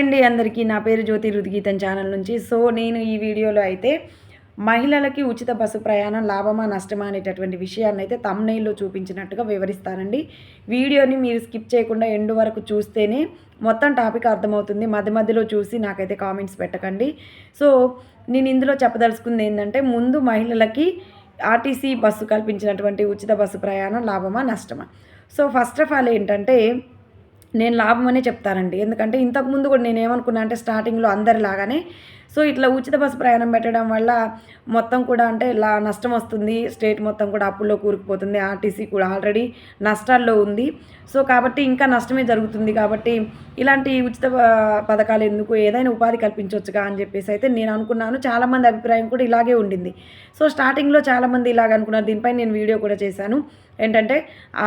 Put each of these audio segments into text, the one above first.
అండి అందరికీ. నా పేరు జ్యోతి రుద్గీతం ఛానల్ నుంచి. సో నేను ఈ వీడియోలో అయితే మహిళలకి ఉచిత బస్సు ప్రయాణం లాభమా నష్టమా అనేటటువంటి విషయాన్ని అయితే తమ్నైల్లో చూపించినట్టుగా వివరిస్తానండి. వీడియోని మీరు స్కిప్ చేయకుండా ఎండు వరకు చూస్తేనే మొత్తం టాపిక్ అర్థమవుతుంది. మధ్య మధ్యలో చూసి నాకైతే కామెంట్స్ పెట్టకండి. సో నేను ఇందులో చెప్పదలుచుకుంది ఏంటంటే ముందు మహిళలకి ఆర్టీసీ బస్సు కల్పించినటువంటి ఉచిత బస్సు ప్రయాణం లాభమా నష్టమా? సో ఫస్ట్ ఆఫ్ ఆల్ ఏంటంటే నేను లాభమనే చెప్తానండి ఎందుకంటే ఇంతకుముందు కూడా నేను ఏమనుకున్నా అంటే స్టార్టింగ్లో అందరిలాగానే సో ఇట్లా ఉచిత బస్సు ప్రయాణం పెట్టడం వల్ల మొత్తం కూడా అంటే లా నష్టం వస్తుంది. స్టేట్ మొత్తం కూడా అప్పుల్లో కూరుకుపోతుంది. ఆర్టీసీ కూడా ఆల్రెడీ నష్టాల్లో ఉంది. సో కాబట్టి ఇంకా నష్టమే జరుగుతుంది. కాబట్టి ఇలాంటి ఉచిత పథకాలు ఎందుకు? ఏదైనా ఉపాధి కల్పించవచ్చుగా అని చెప్పేసి అయితే నేను అనుకున్నాను. చాలామంది అభిప్రాయం కూడా ఇలాగే ఉండింది. సో స్టార్టింగ్లో చాలామంది ఇలాగ అనుకున్నారు. దీనిపై నేను వీడియో కూడా చేశాను. ఏంటంటే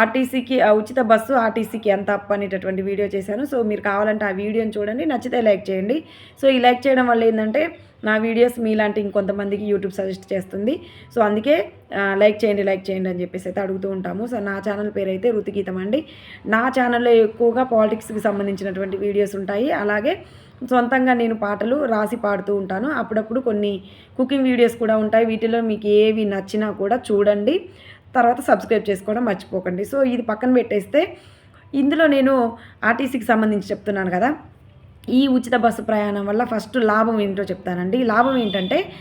ఆర్టీసీకి ఉచిత బస్సు ఆర్టీసీకి ఎంత అప్ అనేటటువంటి వీడియో చేశాను. సో మీరు కావాలంటే ఆ వీడియోని చూడండి. నచ్చితే లైక్ చేయండి. సో ఈ లైక్ చేయడం వల్ల ఏంటంటే నా వీడియోస్ మీలాంటి ఇంకొంతమందికి యూట్యూబ్ సజెస్ట్ చేస్తుంది. సో అందుకే లైక్ చేయండి లైక్ చేయండి అని చెప్పేసి అయితే అడుగుతూ ఉంటాము. సో నా ఛానల్ పేరు అయితే రుతిగీతం అండి. నా ఛానల్లో ఎక్కువగా పాలిటిక్స్కి సంబంధించినటువంటి వీడియోస్ ఉంటాయి. అలాగే సొంతంగా నేను పాటలు రాసి పాడుతూ ఉంటాను. అప్పుడప్పుడు కొన్ని కుకింగ్ వీడియోస్ కూడా ఉంటాయి. వీటిలో మీకు ఏవి నచ్చినా కూడా చూడండి. తర్వాత సబ్స్క్రైబ్ చేసుకోవడం మర్చిపోకండి. సో ఇది పక్కన పెట్టేస్తే ఇందులో నేను ఆర్టీసీకి సంబంధించి చెప్తున్నాను కదా. ఈ ఉచిత బస్సు ప్రయాణం వల్ల ఫస్ట్ లాభం ఏంటో చెప్తానండి. లాభం ఏంటంటే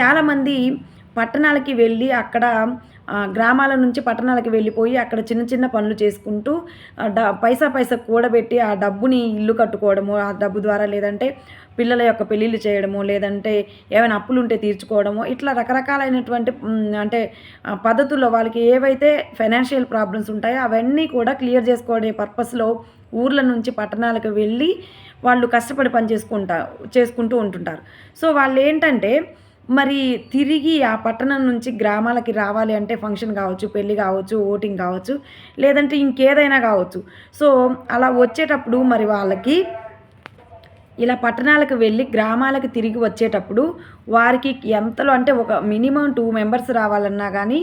చాలామంది పట్టణాలకి వెళ్ళి అక్కడ గ్రామాల నుంచి పట్టణాలకు వెళ్ళిపోయి అక్కడ చిన్న చిన్న పనులు చేసుకుంటూ డ పైసా పైసా కూడబెట్టి ఆ డబ్బుని ఇల్లు కట్టుకోవడము ఆ డబ్బు ద్వారా లేదంటే పిల్లల యొక్క పెళ్ళిళ్ళు చేయడము లేదంటే ఏమైనా అప్పులు ఉంటే తీర్చుకోవడము ఇట్లా రకరకాలైనటువంటి అంటే పద్ధతుల్లో వాళ్ళకి ఏవైతే ఫైనాన్షియల్ ప్రాబ్లమ్స్ ఉంటాయో అవన్నీ కూడా క్లియర్ చేసుకోవడే పర్పస్లో ఊర్ల నుంచి పట్టణాలకు వెళ్ళి వాళ్ళు కష్టపడి పని చేసుకుంటా చేసుకుంటూ ఉంటుంటారు. సో వాళ్ళు ఏంటంటే మరి తిరిగి ఆ పట్టణం నుంచి గ్రామాలకి రావాలి అంటే ఫంక్షన్ కావచ్చు పెళ్ళి కావచ్చు ఓటింగ్ కావచ్చు లేదంటే ఇంకేదైనా కావచ్చు. సో అలా వచ్చేటప్పుడు మరి వాళ్ళకి ఇలా పట్టణాలకు వెళ్ళి గ్రామాలకు తిరిగి వచ్చేటప్పుడు వారికి ఎంతలో అంటే ఒక మినిమం టూ మెంబర్స్ రావాలన్నా కానీ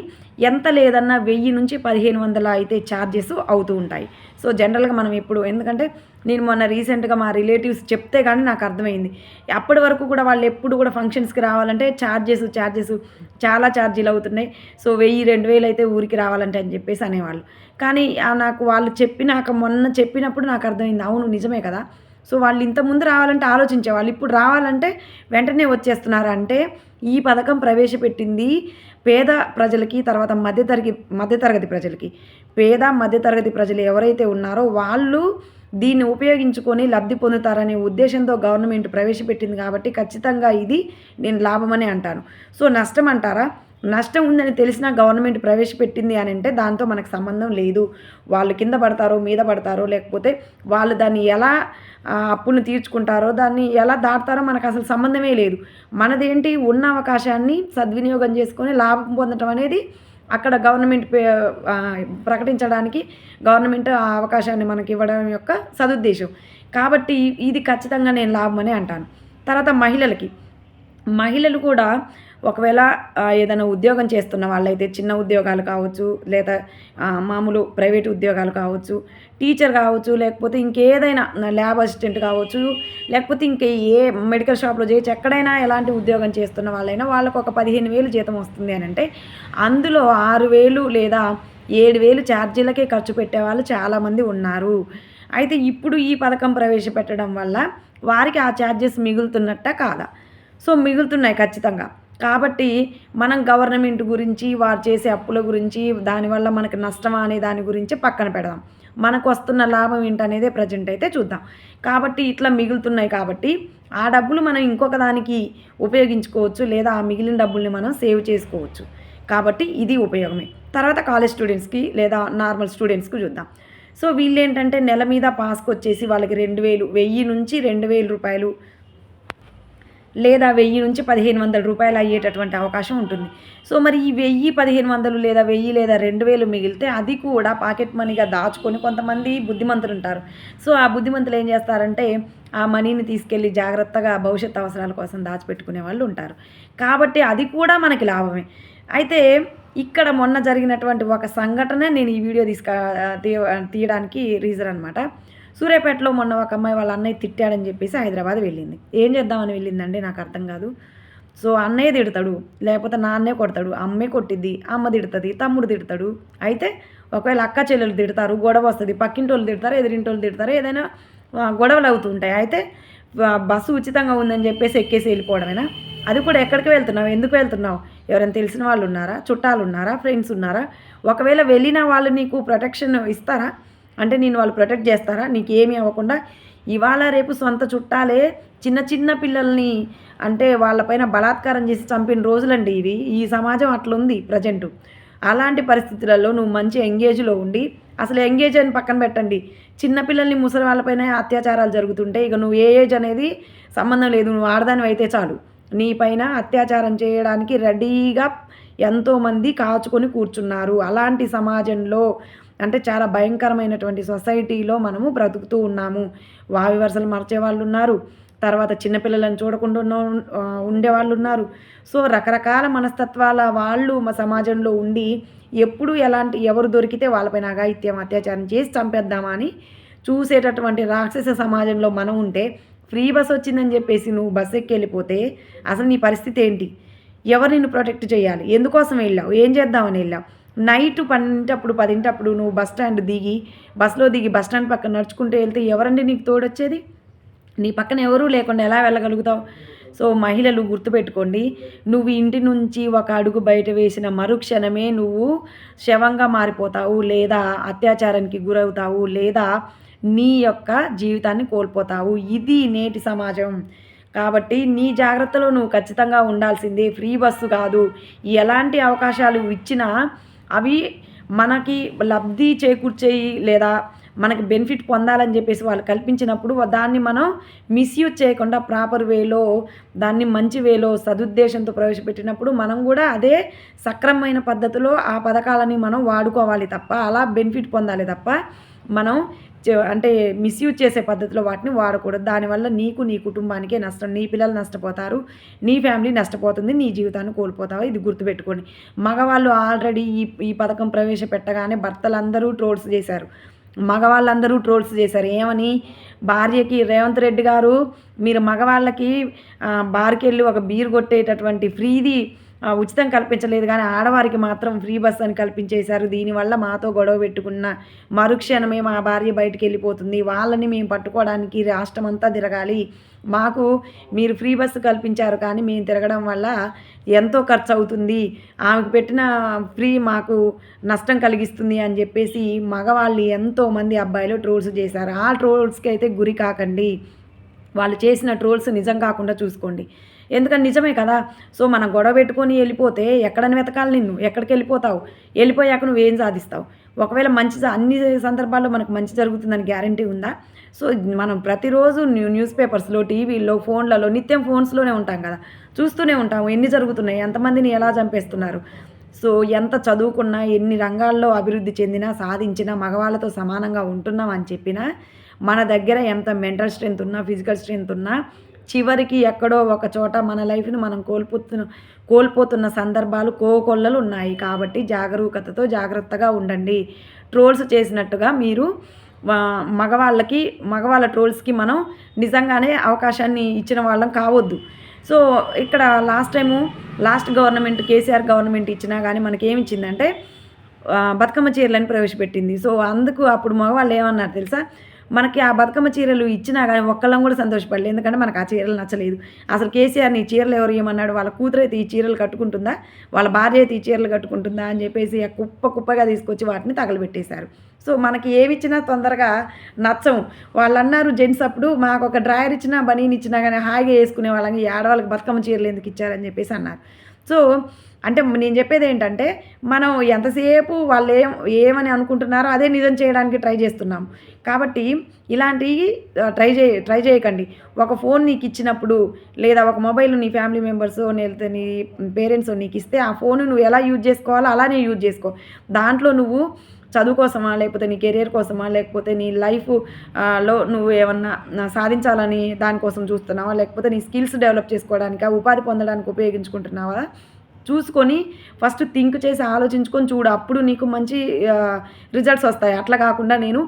ఎంత లేదన్నా వెయ్యి నుంచి పదిహేను వందల అయితే ఛార్జెస్ అవుతూ ఉంటాయి. సో జనరల్గా మనం ఎప్పుడు ఎందుకంటే నేను మొన్న రీసెంట్గా మా రిలేటివ్స్ చెప్తే కానీ నాకు అర్థమైంది. అప్పటి వరకు కూడా వాళ్ళు ఎప్పుడు కూడా ఫంక్షన్స్కి రావాలంటే ఛార్జెస్ ఛార్జెస్ చాలా ఛార్జీలు అవుతున్నాయి. సో వెయ్యి రెండు వేలు అయితే ఊరికి రావాలంటే అని చెప్పేసి అనేవాళ్ళు. కానీ నాకు వాళ్ళు చెప్పినాక మొన్న చెప్పినప్పుడు నాకు అర్థమైంది. అవును నిజమే కదా. సో వాళ్ళు ఇంత ముందు రావాలంటే ఆలోచించే వాళ్ళు. ఇప్పుడు రావాలంటే వెంటనే వచ్చేస్తున్నారు అంటే ఈ పథకం ప్రవేశపెట్టింది పేద ప్రజలకి తర్వాత మధ్యతరగతి మధ్యతరగతి ప్రజలకి. పేద మధ్యతరగతి ప్రజలు ఎవరైతే ఉన్నారో వాళ్ళు దీన్ని ఉపయోగించుకొని లబ్ధి పొందుతారనే ఉద్దేశంతో గవర్నమెంట్ ప్రవేశపెట్టింది కాబట్టి ఖచ్చితంగా ఇది నేను లాభమని అంటాను. సో నష్టం అంటారా? నష్టం ఉందని తెలిసినా గవర్నమెంట్ ప్రవేశపెట్టింది అని అంటే దాంతో మనకు సంబంధం లేదు. వాళ్ళు కింద పడతారో మీద పడతారో లేకపోతే వాళ్ళు దాన్ని ఎలా అప్పును తీర్చుకుంటారో దాన్ని ఎలా దాటుతారో మనకు అసలు సంబంధమే లేదు. మనదేంటి? ఉన్న అవకాశాన్ని సద్వినియోగం చేసుకొని లాభం పొందటం అనేది అక్కడ గవర్నమెంట్ ప్రకటించడానికి గవర్నమెంట్ ఆ అవకాశాన్ని మనకి ఇవ్వడం యొక్క సదుద్దేశం. కాబట్టి ఇది ఖచ్చితంగా నేను లాభమని అంటాను. తర్వాత మహిళలకి. మహిళలు కూడా ఒకవేళ ఏదైనా ఉద్యోగం చేస్తున్న వాళ్ళైతే చిన్న ఉద్యోగాలు కావచ్చు లేదా మామూలు ప్రైవేట్ ఉద్యోగాలు కావచ్చు టీచర్ కావచ్చు లేకపోతే ఇంకేదైనా ల్యాబ్ అసిస్టెంట్ కావచ్చు లేకపోతే ఇంకే ఏ మెడికల్ షాప్లో చేయొచ్చు ఎక్కడైనా ఎలాంటి ఉద్యోగం చేస్తున్న వాళ్ళైనా వాళ్ళకు ఒక పదిహేను వేలు జీతం వస్తుంది అని అంటే అందులో ఆరు వేలు లేదా ఏడు వేలు ఛార్జీలకే ఖర్చు పెట్టే వాళ్ళు చాలామంది ఉన్నారు. అయితే ఇప్పుడు ఈ పథకం ప్రవేశపెట్టడం వల్ల వారికి ఆ ఛార్జెస్ మిగులుతున్నట్ట కాదా? సో మిగులుతున్నాయి ఖచ్చితంగా. కాబట్టి మనం గవర్నమెంట్ గురించి వారు చేసే అప్పుల గురించి దానివల్ల మనకు నష్టమా అనే దాని గురించి పక్కన పెడదాం. మనకు వస్తున్న లాభం ఏంటనేదే ప్రజెంట్ అయితే చూద్దాం. కాబట్టి ఇట్లా మిగులుతున్నాయి కాబట్టి ఆ డబ్బులు మనం ఇంకొక దానికి ఉపయోగించుకోవచ్చు లేదా ఆ మిగిలిన డబ్బుల్ని మనం సేవ్ చేసుకోవచ్చు. కాబట్టి ఇది ఉపయోగమే. తర్వాత కాలేజ్ స్టూడెంట్స్కి లేదా నార్మల్ స్టూడెంట్స్కి చూద్దాం. సో వీళ్ళు ఏంటంటే నెల మీద పాస్కి వచ్చేసి వాళ్ళకి రెండు వేలు వెయ్యి నుంచి రెండు వేల రూపాయలు లేదా వెయ్యి నుంచి పదిహేను వందల రూపాయలు అయ్యేటటువంటి అవకాశం ఉంటుంది. సో మరి ఈ వెయ్యి పదిహేను వందలు లేదా వెయ్యి లేదా రెండు వేలు మిగిలితే అది కూడా పాకెట్ మనీగా దాచుకొని కొంతమంది బుద్ధిమంతులు ఉంటారు. సో ఆ బుద్ధిమంతులు ఏం చేస్తారంటే ఆ మనీని తీసుకెళ్ళి జాగ్రత్తగా భవిష్యత్ అవసరాల కోసం దాచిపెట్టుకునే వాళ్ళు ఉంటారు. కాబట్టి అది కూడా మనకి లాభమే. అయితే ఇక్కడ మొన్న జరిగినటువంటి ఒక సంఘటన నేను ఈ వీడియో తీసుక తీయడానికి రీజన్ అనమాట సూర్యాపేటలో మొన్న ఒక అమ్మాయి వాళ్ళ అన్నయ్య తిట్టాడని చెప్పేసి హైదరాబాద్ వెళ్ళింది. ఏం చేద్దామని వెళ్ళిందండి? నాకు అర్థం కాదు. సో అన్నయ్య తిడతాడు లేకపోతే నాన్నే కొడతాడు. అమ్మే కొట్టిద్ది అమ్మ తిడుతుంది తమ్ముడు తిడతాడు. అయితే ఒకవేళ అక్క చెల్లెలు తిడతారు గొడవ వస్తుంది పక్కింటి వాళ్ళు తిడతారు ఎదిరింటి వాళ్ళు తిడతారు ఏదైనా గొడవలు అవుతుంటాయి అయితే బస్సు ఉచితంగా ఉందని చెప్పేసి ఎక్కేసి వెళ్ళిపోవడమేనా? అది కూడా ఎక్కడికి వెళ్తున్నావు? ఎందుకు వెళ్తున్నావు? ఎవరైనా తెలిసిన వాళ్ళు ఉన్నారా? చుట్టాలు ఉన్నారా? ఫ్రెండ్స్ ఉన్నారా? ఒకవేళ వెళ్ళిన వాళ్ళు నీకు ప్రొటెక్షన్ ఇస్తారా? అంటే నేను వాళ్ళు ప్రొటెక్ట్ చేస్తారా? నీకు ఏమీ అవ్వకుండా ఇవాళ రేపు సొంత చుట్టాలే చిన్న చిన్న పిల్లల్ని అంటే వాళ్ళపైన బలాత్కారం చేసి చంపిన రోజులండి ఇవి. ఈ సమాజం అట్లుంది ప్రజెంటు. అలాంటి పరిస్థితులలో నువ్వు మంచి ఎంగేజ్లో ఉండి అసలు ఎంగేజ్ అని పక్కన పెట్టండి. చిన్నపిల్లల్ని ముసలి వాళ్ళపైన అత్యాచారాలు జరుగుతుంటే ఇక నువ్వు ఏ ఏజ్ అనేది సంబంధం లేదు. నువ్వు ఆడదాని అయితే చాలు. నీ పైన అత్యాచారం చేయడానికి రెడీగా ఎంతోమంది కాచుకొని కూర్చున్నారు. అలాంటి సమాజంలో అంటే చాలా భయంకరమైనటువంటి సొసైటీలో మనము బ్రతుకుతూ ఉన్నాము. వావి వరుసలు మార్చే వాళ్ళు ఉన్నారు తర్వాత చిన్నపిల్లలను చూడకుండా ఉన్న ఉండేవాళ్ళు ఉన్నారు సో రకరకాల మనస్తత్వాల వాళ్ళు మా సమాజంలో ఉండి ఎప్పుడు ఎలాంటి ఎవరు దొరికితే వాళ్ళపైన అఘాయిత్యం అత్యాచారం చేసి చంపేద్దామా అని చూసేటటువంటి రాక్షస సమాజంలో మనం ఉంటే ఫ్రీ బస్ వచ్చిందని చెప్పేసి నువ్వు బస్ ఎక్కి వెళ్ళిపోతే అసలు నీ పరిస్థితి ఏంటి? ఎవరు నిన్ను ప్రొటెక్ట్ చేయాలి? ఎందుకోసం వెళ్ళావు? ఏం చేద్దామని వెళ్ళావు? నైట్ పన్నెంటప్పుడు పదింటప్పుడు నువ్వు బస్ స్టాండ్ దిగి బస్సులో దిగి బస్ స్టాండ్ పక్కన నడుచుకుంటూ వెళ్తే ఎవరండి నీకు తోడొచ్చేది? నీ పక్కన ఎవరూ లేకుండా ఎలా వెళ్ళగలుగుతావు? సో మహిళలు గుర్తుపెట్టుకోండి నువ్వు ఇంటి నుంచి ఒక అడుగు బయట వేసిన మరుక్షణమే నువ్వు శవంగా మారిపోతావు లేదా అత్యాచారానికి గురవుతావు లేదా నీ యొక్క జీవితాన్ని కోల్పోతావు. ఇది నేటి సమాజం. కాబట్టి నీ జాగ్రత్తలో నువ్వు ఖచ్చితంగా ఉండాల్సిందే. ఫ్రీ బస్సు కాదు. ఎలాంటి అవకాశాలు ఇచ్చినా అవి మనకి లబ్ధి చేకూర్చేయి లేదా మనకి బెనిఫిట్ పొందాలని చెప్పేసి వాళ్ళు కల్పించినప్పుడు దాన్ని మనం మిస్యూజ్ చేయకుండా ప్రాపర్ వేలో దాన్ని మంచి వేలో సదుద్దేశంతో ప్రవేశపెట్టినప్పుడు మనం కూడా అదే సక్రమమైన పద్ధతిలో ఆ పథకాలని మనం వాడుకోవాలి తప్ప అలా బెనిఫిట్ పొందాలి తప్ప మనం అంటే మిస్యూజ్ చేసే పద్ధతిలో వాటిని వాడకూడదు. దానివల్ల నీకు నీ కుటుంబానికే నష్టం నీ పిల్లలు నష్టపోతారు నీ ఫ్యామిలీ నష్టపోతుంది నీ జీవితాన్ని కోల్పోతావు. ఇది గుర్తుపెట్టుకోండి. మగవాళ్ళు ఆల్రెడీ ఈ ఈ పథకం ప్రవేశపెట్టగానే భర్తలందరూ ట్రోల్స్ చేశారు. మగవాళ్ళందరూ ట్రోల్స్ చేశారు. ఏమని? భార్యకి రేవంత్ రెడ్డి గారు మీరు మగవాళ్ళకి బార్కెళ్ళి ఒక బీర్ కొట్టేటటువంటి ఫ్రీది ఉచితం కల్పించలేదు కానీ ఆడవారికి మాత్రం ఫ్రీ బస్ అని కల్పించేశారు. దీనివల్ల మాతో గొడవ పెట్టుకున్న మరుక్షణమే మా భార్య బయటికి వెళ్ళిపోతుంది. వాళ్ళని మేము పట్టుకోవడానికి రాష్ట్రం అంతా తిరగాలి. మాకు మీరు ఫ్రీ బస్సు కల్పించారు కానీ మేము తిరగడం వల్ల ఎంతో ఖర్చు అవుతుంది ఆమెకు పెట్టిన ఫ్రీ మాకు నష్టం కలిగిస్తుంది అని చెప్పేసి మగవాళ్ళు ఎంతోమంది అబ్బాయిలు ట్రోల్స్ చేశారు. ఆ ట్రోల్స్కి అయితే గురి కాకండి. వాళ్ళు చేసిన ట్రోల్స్ నిజం కాకుండా చూసుకోండి. ఎందుకంటే నిజమే కదా? సో మనం గొడవ పెట్టుకొని వెళ్ళిపోతే ఎక్కడని వెతకాలి నిన్ను? ఎక్కడికి వెళ్ళిపోతావు? వెళ్ళిపోయాక నువ్వు ఏం సాధిస్తావు? ఒకవేళ మంచి అన్ని సందర్భాల్లో మనకు మంచి జరుగుతుందని గ్యారంటీ ఉందా? సో మనం ప్రతిరోజు న్యూ న్యూస్ పేపర్స్లో టీవీల్లో ఫోన్లలో నిత్యం ఫోన్స్లోనే ఉంటాం కదా? చూస్తూనే ఉంటాము ఎన్ని జరుగుతున్నాయి ఎంతమందిని ఎలా చంపేస్తున్నారు? సో ఎంత చదువుకున్నా ఎన్ని రంగాల్లో అభివృద్ధి చెందినా సాధించినా మగవాళ్ళతో సమానంగా ఉంటున్నాం అని చెప్పినా మన దగ్గర ఎంత మెంటల్ స్ట్రెంత్ ఉన్నా ఫిజికల్ స్ట్రెంత్ ఉన్నా చివరికి ఎక్కడో ఒక చోట మన లైఫ్ని మనం కోల్పోతున్న కోల్పోతున్న సందర్భాలు కోకొల్లలు ఉన్నాయి. కాబట్టి జాగరూకతతో జాగ్రత్తగా ఉండండి. ట్రోల్స్ చేసినట్టుగా మీరు మగవాళ్ళకి మగవాళ్ళ ట్రోల్స్కి మనం నిజంగానే అవకాశాన్ని ఇచ్చిన వాళ్ళం కావద్దు. సో ఇక్కడ last time last government KCR government ఇచ్చినా కానీ మనకి ఏమిచ్చిందంటే బతుకమ్మ చీరలను ప్రవేశపెట్టింది. సో అందుకు అప్పుడు మగవాళ్ళు ఏమన్నారు తెలుసా? మనకి ఆ బతుకమ్మ చీరలు ఇచ్చినా కానీ ఒక్కళ్ళం కూడా సంతోషపడలేదు ఎందుకంటే మనకు ఆ చీరలు నచ్చలేదు. అసలు కేసీఆర్ని నీ చీరలు ఎవరు ఏమన్నాడు వాళ్ళ కూతురు అయితే ఈ చీరలు కట్టుకుంటుందా? వాళ్ళ భార్య అయితే ఈ చీరలు కట్టుకుంటుందా? అని చెప్పేసి ఆ కుప్ప కుప్పగా తీసుకొచ్చి వాటిని తగలబెట్టేశారు. సో మనకి ఏమి ఇచ్చినా తొందరగా నచ్చము వాళ్ళు అన్నారు జెంట్స్ అప్పుడు మాకు ఒక డ్రాయర్ ఇచ్చినా బనీని ఇచ్చినా కానీ హాయిగా వేసుకునే వాళ్ళని ఈ ఆడవాళ్ళకి బతుకమ్మ చీరలు ఎందుకు ఇచ్చారని చెప్పేసి అన్నారు. సో అంటే నేను చెప్పేది ఏంటంటే మనం ఎంతసేపు వాళ్ళు ఏం ఏమని అనుకుంటున్నారో అదే నిజం చేయడానికి ట్రై చేస్తున్నాం. కాబట్టి ఇలాంటివి ట్రై చేయ ట్రై చేయకండి. ఒక ఫోన్ నీకు ఇచ్చినప్పుడు లేదా ఒక మొబైల్ నీ ఫ్యామిలీ మెంబర్స్ లేకపోతే నీ పేరెంట్స్ నీకు ఇస్తే ఆ ఫోన్ నువ్వు ఎలా యూజ్ చేసుకోవాలో అలానే యూజ్ చేసుకో. దాంట్లో నువ్వు చదువు కోసమా లేకపోతే నీ కెరియర్ కోసమా లేకపోతే నీ లైఫ్లో నువ్వు ఏమన్నా సాధించాలని దానికోసం చూస్తున్నావా? లేకపోతే నీ స్కిల్స్ డెవలప్ చేసుకోవడానికా? ఉపాధి పొందడానికి ఉపయోగించుకుంటున్నావా? చూసుకొని ఫస్ట్ థింక్ చేసి ఆలోచించుకొని చూడు. అప్పుడు నీకు మంచి రిజల్ట్స్ వస్తాయి. అట్లా కాకుండా నేను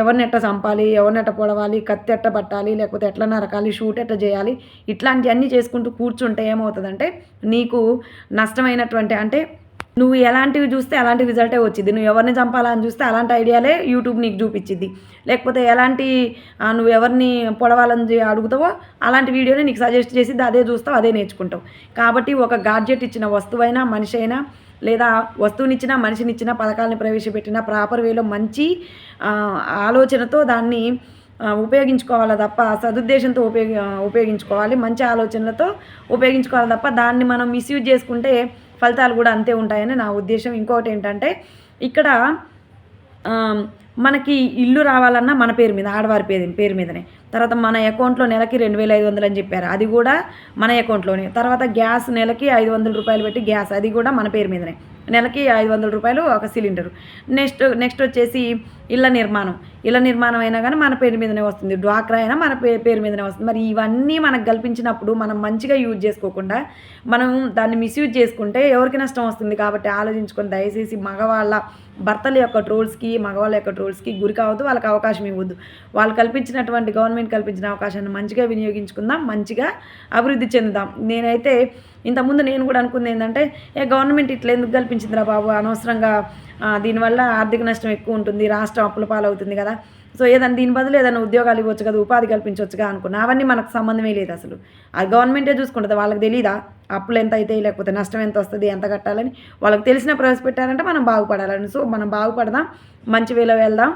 ఎవరిని ఎట్ట చంపాలి ఎవరిని ఎట్ట పొడవాలి కత్తి ఎట్ట పట్టాలి లేకపోతే ఎట్లా నరకాలి షూట్ ఎట్ట చేయాలి ఇట్లాంటివన్నీ చేసుకుంటూ కూర్చుంటే ఏమవుతుందంటే నీకు నష్టమైనటువంటి అంటే నువ్వు ఎలాంటివి చూస్తే అలాంటి రిజల్టే వచ్చింది. నువ్వు ఎవరిని చంపాలని చూస్తే అలాంటి ఐడియాలే యూట్యూబ్ నీకు చూపించింది. లేకపోతే ఎలాంటి నువ్వు ఎవరిని పొడవాలని అడుగుతావో అలాంటి వీడియోని నీకు సజెస్ట్ చేసి అదే చూస్తావు అదే నేర్చుకుంటావు. కాబట్టి ఒక గాడ్జెట్ ఇచ్చిన వస్తువైనా మనిషి అయినా లేదా వస్తువునిచ్చినా మనిషినిచ్చినా పథకాలను ప్రవేశపెట్టిన ప్రాపర్ వేలో మంచి ఆలోచనతో దాన్ని ఉపయోగించుకోవాలి తప్ప సదుద్దేశంతో ఉపయోగ ఉపయోగించుకోవాలి మంచి ఆలోచనలతో ఉపయోగించుకోవాలి తప్ప దాన్ని మనం మిస్యూజ్ చేసుకుంటే ఫలితాలు కూడా అంతే ఉంటాయని నా ఉద్దేశం. ఇంకొకటి ఏంటంటే ఇక్కడ మనకి ఇల్లు రావాలన్నా మన పేరు మీద ఆడవారి పేరు పేరు మీదనే. తర్వాత మన అకౌంట్లో నెలకి రెండు వేల ఐదు వందలు అని చెప్పారు. అది కూడా మన అకౌంట్లోనే. తర్వాత గ్యాస్ నెలకి ఐదు వందల రూపాయలు పెట్టి గ్యాస్ అది కూడా మన పేరు మీదనే. నెలకి ఐదు వందల రూపాయలు ఒక సిలిండరు. నెక్స్ట్ నెక్స్ట్ వచ్చేసి ఇళ్ళ నిర్మాణం. ఇళ్ళ నిర్మాణం అయినా కానీ మన పేరు మీదనే వస్తుంది. డ్వాక్రా అయినా మన పే పేరు మీదనే వస్తుంది. మరి ఇవన్నీ మనకు కల్పించినప్పుడు మనం మంచిగా యూజ్ చేసుకోకుండా మనం దాన్ని మిస్యూజ్ చేసుకుంటే ఎవరికి నష్టం వస్తుంది? కాబట్టి ఆలోచించుకొని దయచేసి మగవాళ్ళ భర్తల యొక్క ట్రోల్స్కి మగవాళ్ళ యొక్క ట్రోల్స్కి గురి కావద్దు వాళ్ళకి అవకాశం ఇవ్వద్దు. వాళ్ళు కల్పించినటువంటి గవర్నమెంట్ కల్పించిన అవకాశాన్ని మంచిగా వినియోగించుకుందాం మంచిగా అభివృద్ధి చెందుదాం. నేనైతే ఇంతకుముందు నేను కూడా అనుకుంది ఏంటంటే ఏ గవర్నమెంట్ ఇట్లా ఎందుకు కల్పించిందిరా బాబు? అనవసరంగా దీనివల్ల ఆర్థిక నష్టం ఎక్కువ ఉంటుంది రాష్ట్రం అప్పుల పాలవుతుంది కదా. సో ఏదైనా దీని బదులు ఏదైనా ఉద్యోగాలు ఇవ్వచ్చు కదా ఉపాధి కల్పించవచ్చుగా అనుకున్నా అవన్నీ మనకు సంబంధమే లేదు అసలు. అది గవర్నమెంటే చూసుకుంటుంది వాళ్ళకి తెలియదా అప్పులు ఎంత అయితే లేకపోతే నష్టం ఎంత వస్తుంది ఎంత కట్టాలని? వాళ్ళకి తెలిసిన ప్రవేశపెట్టారంటే మనం బాగుపడాలని. సో మనం బాగుపడదాం మంచి వేలో వెళ్దాం.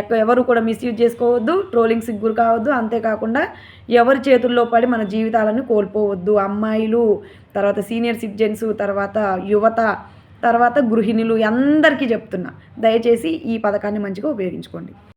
ఎక్క ఎవరు కూడా మిస్యూజ్ చేసుకోవద్దు ట్రోలింగ్స్కి గురి కావద్దు. అంతేకాకుండా ఎవరి చేతుల్లో పడి మన జీవితాలను కోల్పోవద్దు. అమ్మాయిలు తర్వాత సీనియర్ సిటిజన్స్ తర్వాత యువత తర్వాత గృహిణులు అందరికీ చెప్తున్నా. దయచేసి ఈ పథకాన్ని మంచిగా ఉపయోగించుకోండి.